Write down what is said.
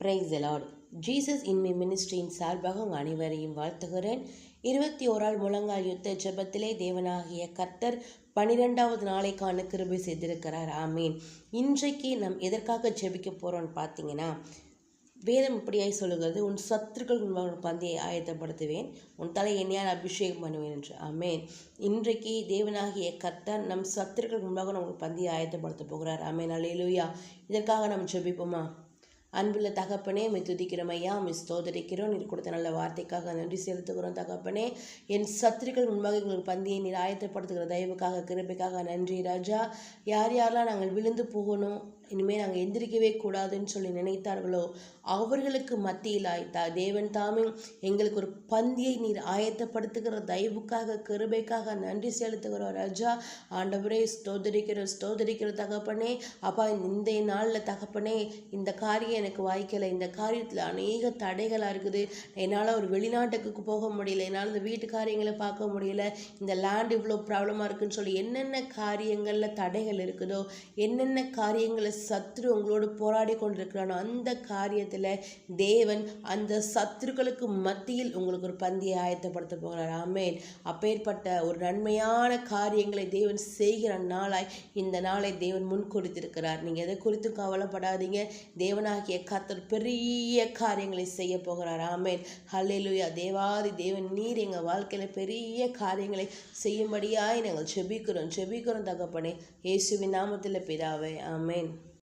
Price எலாட் Jesus இன்மை மினிஸ்ட்ரியின் சார்பாக உங்கள் அனைவரையும் வாழ்த்துகிறேன். இருபத்தி ஓரால் முழங்கால் யுத்த ஜபத்திலே தேவனாகிய கர்த்தர் பனிரெண்டாவது நாளைக்கான கிருபை செய்திருக்கிறார். ஆமீன். இன்றைக்கு நம் எதற்காக ஜெபிக்க போகிறோம்னு பார்த்தீங்கன்னா வேதம் இப்படியாய் சொல்லுகிறது உன் சத்துருக்கள் உன் பந்தியை ஆயத்தப்படுத்துவேன் உன் தலை எண்ணெயால் அபிஷேகம் பண்ணுவேன் என்று. அமேன் இன்றைக்கு தேவனாகிய கர்த்தர் நம் சத்துருக்கள் முன்பாக நமக்கு பந்தியை ஆயத்தப்படுத்த போகிறார். அமேன் அலையிலுயா இதற்காக நாம் ஜெபிப்போமா? அன்புள்ள தகப்பனே மை துதிக்கிறோம் ஐயா மை ஸ்தோதரிக்கிறோம் நீர் கொடுத்த நல்ல வார்த்தைக்காக நன்றி செலுத்துகிறோம் தகப்பனே. என் சத்துருக்கள் முன்பாக எங்களுக்கு பந்தியை நீர் ஆயத்தப்படுத்துகிற தயவுக்காக கிருபைக்காக நன்றி ராஜா. யார் யாரெல்லாம் நாங்கள் விழுந்து போகணும் இனிமேல் நாங்கள் எந்திரிக்கவே கூடாதுன்னு சொல்லி நினைத்தார்களோ அவர்களுக்கு மத்தியில் தா தேவன் தாமே எங்களுக்கு ஒரு பந்தியை நீர் ஆயத்தப்படுத்துகிற தயவுக்காக கிருபைக்காக நன்றி செலுத்துகிறோம் ராஜா. ஆண்டவரே ஸ்தோதரிக்கிற ஸ்தோதரிக்கிற தகப்பனே அப்பா இந்த நாளில் தகப்பனே இந்த காரியம் எனக்கு வாய்க்கலை. இந்த காரியத்தில் அநேக தடைகளாக இருக்குது. என்னால் ஒரு வெளிநாட்டுக்கு போக முடியல. என்னால் இந்த வீட்டு காரியங்களை பார்க்க முடியல. இந்த லேண்ட் இவ்வளோ ப்ராப்ளமாக இருக்குன்னு சொல்லி என்னென்ன காரியங்களில் தடைகள் இருக்குதோ என்னென்ன காரியங்களை சத்ரு உங்களோடு போராடி கொண்டிருக்கிறானோ. அந்த காரியத்தில் தேவன் அந்த சத்ருக்களுக்கு மத்தியில் உங்களுக்கு ஒரு பந்தியை ஆயத்தப்படுத்த போகிறார். ஆமேன். அப்பேற்பட்ட ஒரு நன்மையான காரியங்களை தேவன் செய்கிற நாளாய் இந்த நாளை தேவன் முன் குறித்திருக்கிறார் நீங்கள் எதை குறித்தும் கவலைப்படாதீங்க. தேவனாகிய கத்தர் பெரிய காரியங்களை செய்ய போகிறார். ஆமேன். ஹல்லேலுயா தேவாதி தேவன் நீர் எங்கள் வாழ்க்கையில் பெரிய காரியங்களை செய்யும்படியாய் நாங்கள் செபிக்கிறோம் செபிக்கிறோம் தகப்பனே. இயேசுவின் நாமத்தில் பிதாவே. ஆமேன்.